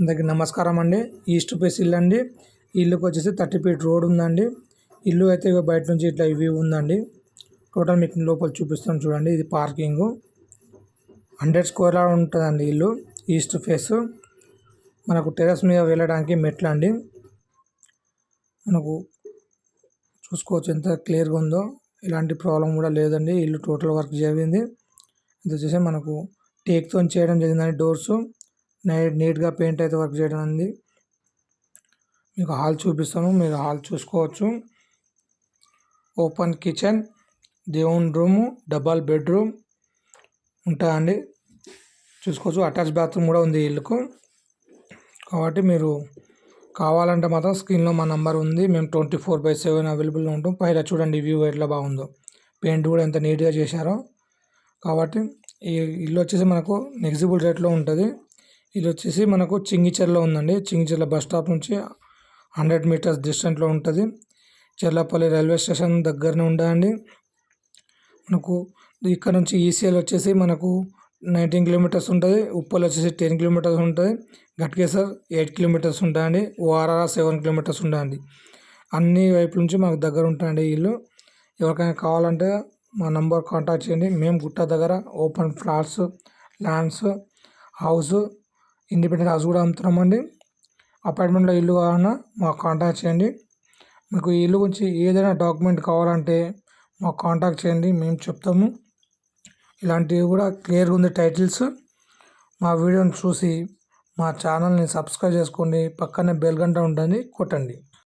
అందరికి నమస్కారం అండి. ఈస్ట్ ఫేస్ ఇల్లు అండి. ఇల్లుకి వచ్చేసి థర్టీ ఫీట్ రోడ్ ఉందండి. ఇల్లు అయితే ఇగో బయట నుంచి ఇట్లా ఇవి ఉందండి. టోటల్ మీకు లోపల చూపిస్తాను చూడండి. ఇది పార్కింగ్. హండ్రెడ్ స్క్వేర్ ఉంటుందండి ఇల్లు. East face. మనకు టెర్రస్ మీద వెళ్ళడానికి మెట్లు అండి. మనకు చూసుకోవచ్చు ఎంత క్లియర్గా ఉందో. ఎలాంటి ప్రాబ్లం కూడా లేదండి. ఇల్లు టోటల్ వర్క్ జరిగింది. ఇది వచ్చేసి మనకు టేక్తో చేయడం జరిగిందండి డోర్స్. నీట్గా పెయింట్ అయితే వర్క్ చేయడం ఉంది. మీకు హాల్ చూపిస్తాను మీరు హాల్ చూసుకోవచ్చు. ఓపెన్ కిచెన్ దేవుని రూము డబల్ బెడ్రూమ్ ఉంటాయండి. చూసుకోవచ్చు అటాచ్ బాత్రూమ్ కూడా ఉంది ఇల్లుకు. కాబట్టి మీరు కావాలంటే మాత్రం స్క్రీన్లో మా నెంబర్ ఉంది. మేము ట్వంటీ ఫోర్ బై సెవెన్ అవైలబుల్గా ఉంటాం. పైన చూడండి వ్యూ ఎట్లా బాగుందో. పెయింట్ కూడా ఎంత నీట్గా చేశారో. కాబట్టి ఈ ఇల్లు వచ్చేసి మనకు నెగ్జిబుల్ రేట్లో ఉంటుంది. ఇది వచ్చేసి మనకు చింగిచెర్ల ఉందండి. చింగిచెర్ల బస్ స్టాప్ నుంచి హండ్రెడ్ మీటర్స్ డిస్టెంట్లో ఉంటుంది. చెర్లపల్లి రైల్వే స్టేషన్ దగ్గరనే ఉండండి మనకు ఇక్కడ నుంచి ఈసీఎల్ వచ్చేసి మనకు నైన్టీన్ కిలోమీటర్స్ ఉంటుంది. ఉప్పల్ వచ్చేసి టెన్ కిలోమీటర్స్ ఉంటుంది. గట్కేసర్ ఎయిట్ కిలోమీటర్స్ ఉంటాయండి ఓఆర్ఆర్ సెవెన్ కిలోమీటర్స్ ఉంటాయండి అన్ని వైపుల నుంచి మనకు దగ్గర ఉంటాయండి ఇల్లు. ఎవరికైనా కావాలంటే మా నంబర్ కాంటాక్ట్ చేయండి. మేము గుట్ట దగ్గర open flats lands house independent house కూడా అమ్ముతున్నామండి. అపార్ట్మెంట్లో ఇల్లు కావాలన్నా మాకు కాంటాక్ట్ చేయండి. మీకు ఈ ఇల్లు గురించి ఏదైనా డాక్యుమెంట్ కావాలంటే మాకు కాంటాక్ట్ చేయండి మేము చెప్తాము. ఇలాంటివి కూడా క్లియర్గా ఉంది టైటిల్స్. మా వీడియోని చూసి మా ఛానల్ని సబ్స్క్రైబ్ చేసుకోండి. పక్కనే బెల్ గంట ఉంటుంది కొట్టండి.